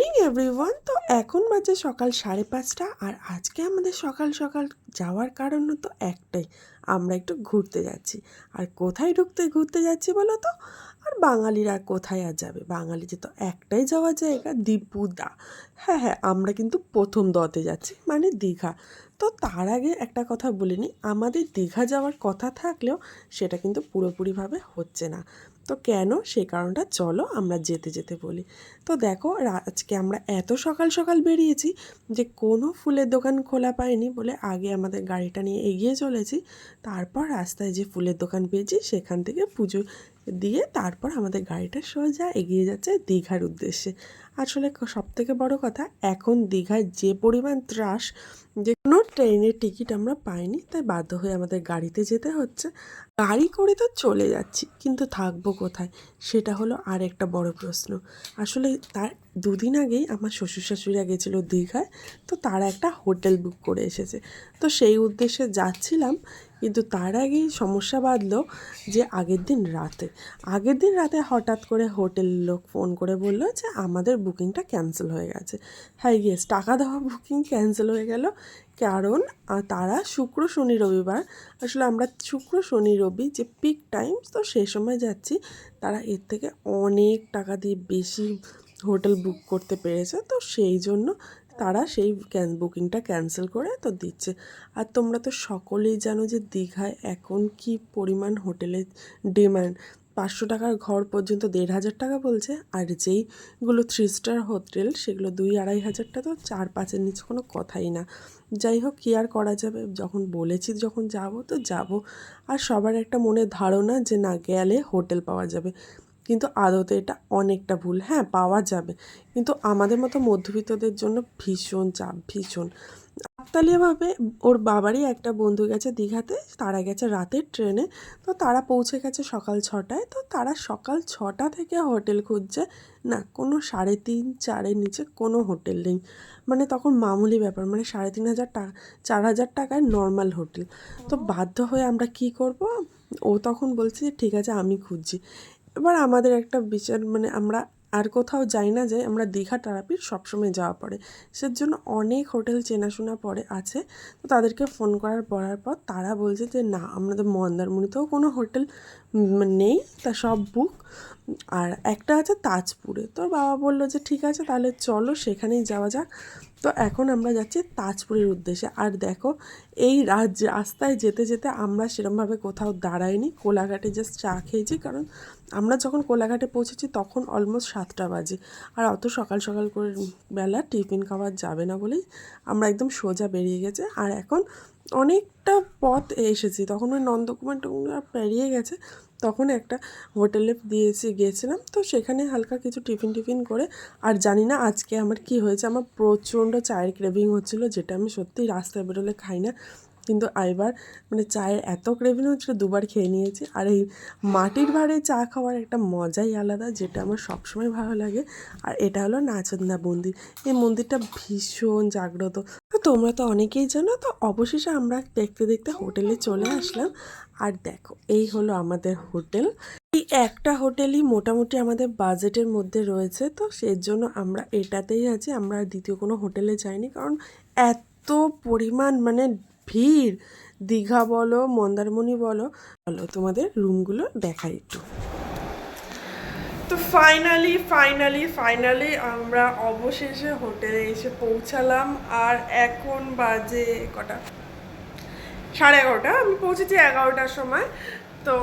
Morning everyone তো এখন বাজে সকাল সাড়ে পাঁচটা, আর আজকে আমাদের সকাল সকাল যাওয়ার কারণ তো একটাই, আমরা একটু ঘুরতে যাচ্ছি। আর কোথায় ঢুকতে, ঘুরতে যাচ্ছি বলো তো? আর বাঙালিরা কোথায় আর যাবে? বাঙালিদের তো একটাই যাওয়ার জায়গা দীপুদা হ্যাঁ হ্যাঁ আমরা কিন্তু প্রথম দতে যাচ্ছি মানে দীঘা। তো তার আগে একটা কথা বলিনি আমাদের দীঘা যাওয়ার কথা থাকলেও সেটা কিন্তু পুরোপুরিভাবে হচ্ছে না। তো কেন সেই কারণটা চলো আমরা যেতে যেতে বলি। তো দেখো আজকে আমরা এত সকাল সকাল বেরিয়েছি যে কোনো ফুলের দোকান খোলা পাইনি বলে আগে আমাদের গাড়িটা নিয়ে এগিয়ে চলেছি। তারপর রাস্তায় যে ফুলের দোকান পেয়েছি সেখান থেকে পুজো দিয়ে তারপর আমাদের গাড়িটা সোজা এগিয়ে যাচ্ছে দীঘার উদ্দেশ্যে। আসলে সব থেকে বড় কথা, এখন দীঘায় যে পরিমাণ ত্রাস, যে কোনো ট্রেনের টিকিট আমরা পাইনি, তাই বাধ্য হয়ে আমাদের গাড়িতে যেতে হচ্ছে। গাড়ি করে তো চলে যাচ্ছি, কিন্তু থাকব কোথায়? সেটা হলো আর একটা বড় প্রশ্ন। আসলে তার দুদিন আগেই আমার শ্বশুর শাশুড়িরা গেছিল দীঘায়, তো তারা একটা হোটেল বুক করে এসেছে। তো সেই উদ্দেশ্যে যাচ্ছিলাম, কিন্তু তার আগেই সমস্যা বাঁধলো যে আগের দিন রাতে। আগের দিন রাতে হঠাৎ করে হোটেল লোক ফোন করে বলল যে আমাদের বুকিংটা ক্যান্সেল হয়ে গেছে। হ্যাঁ ইয়েস, টাকা দেওয়া বুকিং ক্যান্সেল হয়ে গেল। কারণ তারা শুক্র, শনি, রবিবার, আসলে আমরা শুক্র, শনি, রবি যে পিক টাইম তো সেই সময় যাচ্ছি, তারা এর থেকে অনেক টাকা দিয়ে বেশি হোটেল বুক করতে পেরেছে, তো সেই জন্য তারা সেই ক্যান, বুকিংটা ক্যান্সেল করে তো দিচ্ছে। আর তোমরা তো সকলেই জানো যে দীঘায় এখন কি পরিমাণ হোটেলের ডিমান্ড। পাঁচশো টাকার ঘর পর্যন্ত দেড় হাজার টাকা বলছে, আর যেইগুলো থ্রি স্টার হোটেল সেগুলো দুই আড়াই হাজারটা তো চার পাঁচের নিচে কোনো কথাই না। যাই হোক, কী আর করা যাবে? যখন বলেছি যখন যাব তো যাব। আর সবার একটা মনে ধারণা যে না গেলে হোটেল পাওয়া যাবে। কিন্তু আদতে এটা অনেকটা ভুল। হ্যাঁ পাওয়া যাবে। কিন্তু আমাদের মতো মধ্যবিত্তদের জন্য ভীষণ চাপ, ভীষণ। কাকতালীয়ভাবে ওর বাবারই একটা বন্ধু গেছে দীঘাতে, তারা গেছে রাতের ট্রেনে। তো তারা পৌঁছে গেছে সকাল ছটায়। তো তারা সকাল ছটা থেকে হোটেল খুঁজছে। না, কোনো সাড়ে তিন, চারের নিচে কোনো হোটেল নেই। মানে তখন মামুলি ব্যাপার। মানে সাড়ে তিন হাজার টাকা, চার হাজার টাকায় নর্মাল হোটেল। তো বাধ্য হয়ে আমরা কি করব? ও তখন বলছে যে, ঠিক আছে, আমি খুঁজছি। এবার আমাদের একটা বিচার মানে আমরা আর কোথাও যাই না যাই আমরা দীঘা তারাপীঠ সবসময় যাওয়া পড়ে। সেজন্য অনেক হোটেল চেনাশোনা পরে আছে। তো তাদেরকে ফোন করার পড়ার পর তারা বলছে যে, না আমাদের মন্দারমণিতেও কোনো হোটেল নেই, তা সব বুক আর একটা আছে তাজপুরে। তো বাবা বলল যে, ঠিক আছে, তাহলে চলো, সেখানেই যাওয়া যাক। তো এখন আমরা যাচ্ছি তাজপুরের উদ্দেশ্যে। আর দেখো, এই রাজ রাস্তায় যেতে যেতে আমরা সেরমভাবে কোথাও দাঁড়াইনি। কোলাঘাটে জাস্ট চা খেয়েছি, কারণ আমরা যখন কোলাঘাটে পৌঁছেছি তখন অলমোস্ট সাতটা বাজে। আর অত সকাল সকাল করে বেলা টিফিন খাওয়া যাবে না বলেই আমরা একদম সোজা বেরিয়ে গেছে। আর এখন অনেকটা পথ এসেছি। তখন ওই নন্দকুমার টকুমার পেরিয়ে গেছে। তখন একটা হোটেলে দিয়েছি, গিয়েছিলাম। তো সেখানে হালকা কিছু টিফিন টিফিন করে, আর জানি না আজকে আমার কি হয়েছে, আমার প্রচণ্ড চায়ের ক্রেভিং হচ্ছিল, যেটা আমি সত্যি রাস্তায় বেরোলে খাই না। কিন্তু এবার মানে চায়ের এত ক্রেভিং হচ্ছিল, দুবার খেয়ে নিয়েছি। আর এই মাটির ভাঁড়ে চা খাওয়ার একটা মজাই আলাদা, যেটা আমার সবসময় ভালো লাগে। আর এটা হলো নাচন্দা মন্দির। এই মন্দিরটা ভীষণ জাগ্রত। তোমরা তো অনেকেই জানো, তো অবশেষে আমরা দেখতে দেখতে হোটেলে চলে আসলাম। আর দেখো, এই হলো আমাদের হোটেল। এই একটা হোটেলই মোটামুটি আমাদের বাজেটের মধ্যে রয়েছে, তো সেই জন্য আমরা এটাতেই আছি। আমরা দ্বিতীয় কোনো হোটেলে যাইনি, কারণ এত পরিমাণ মানে ভিড় দীঘা বলো, মন্দারমণি বলো বলো তোমাদের রুমগুলো দেখাই একটু। তো ফাইনালি ফাইনালি ফাইনালি আমরা অবশেষে হোটেলে এসে পৌঁছালাম আর এখন বাজে কটা? সাড়ে এগারোটা, আমি পৌঁছেছি এগারোটার সময়। তো,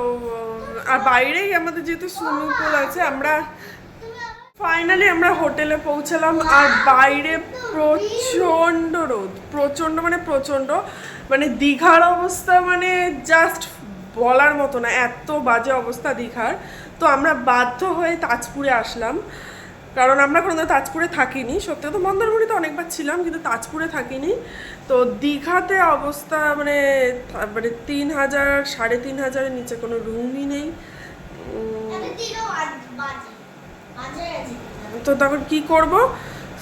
আর বাইরেই আমাদের যেহেতু সুইমিং পুল আছে, আমরা ফাইনালি আমরা হোটেলে পৌঁছালাম আর বাইরে প্রচণ্ড রোদ, প্রচণ্ড মানে প্রচণ্ড মানে দীঘার অবস্থা মানে জাস্ট বলার মতো না, এত বাজে অবস্থা দীঘার। তো আমরা বাধ্য হয়ে তাজপুরে আসলাম। কারণ আমরা কোনো তাজপুরে থাকিনি। সত্যি তো মন্দারমণিতে অনেকবার ছিলাম, কিন্তু তাজপুরে থাকিনি। তো দীঘাতে অবস্থা মানে মানে তিন হাজার, সাড়ে তিন হাজারের নিচে কোনো রুমই নেই। তো তখন কি করব?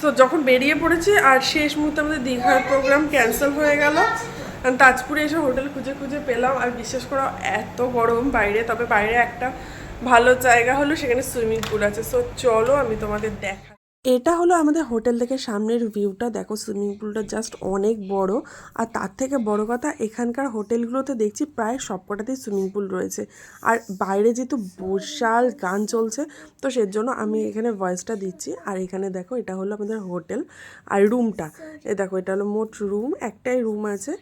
তো যখন বেরিয়ে পড়েছি, আর শেষ মুহূর্তে আমাদের দীঘার প্রোগ্রাম ক্যান্সেল হয়ে গেল। তাজপুরে এসে হোটেল খুঁজে খুঁজে পেলাম। আর বিশ্বাস করে, এত গরম বাইরে, তবে বাইরে একটা ভালো জায়গা হলো সেখানে সুইমিং পুল আছে। সো চলো আমি তোমাদের দেখা এটা হলো আমাদের হোটেল থেকে সামনের ভিউটা। দেখো, সুইমিং পুলটা জাস্ট অনেক বড়। আর তার থেকে বড় কথা, এখানকার হোটেলগুলোতে দেখছি প্রায় সবকটাতেই সুইমিং পুল রয়েছে। আর বাইরে যেহেতু বিশাল গান চলছে, তো সের জন্য আমি এখানে ভয়েসটা দিচ্ছি। আর এখানে দেখো, এটা হলো আমাদের হোটেল। আর রুমটা এ দেখো, এটা হলো মোট রুম একটাই রুম আছে।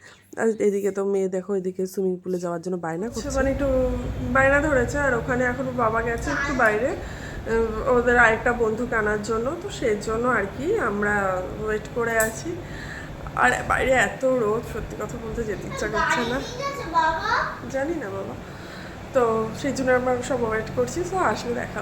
আর এদিকে তো মেয়ে দেখো, এদিকে সুইমিং পুলে যাওয়ার জন্য বায়না করছে। মানে একটু বায়না ধরেছে, আর ওখানে এখন বাবা গেছে একটু বাইরে। ওদের আরেকটা বন্ধুকে আনার জন্য তো সেই জন্য আর কি আমরা ওয়েট করে আছি। আর বাইরে এত রোদ সত্যি কথা বলতে যেতে ইচ্ছা করছে না। জানি না বাবা। তো সেই জন্য আমরা সব ওয়েট করছি তো আসলে দেখা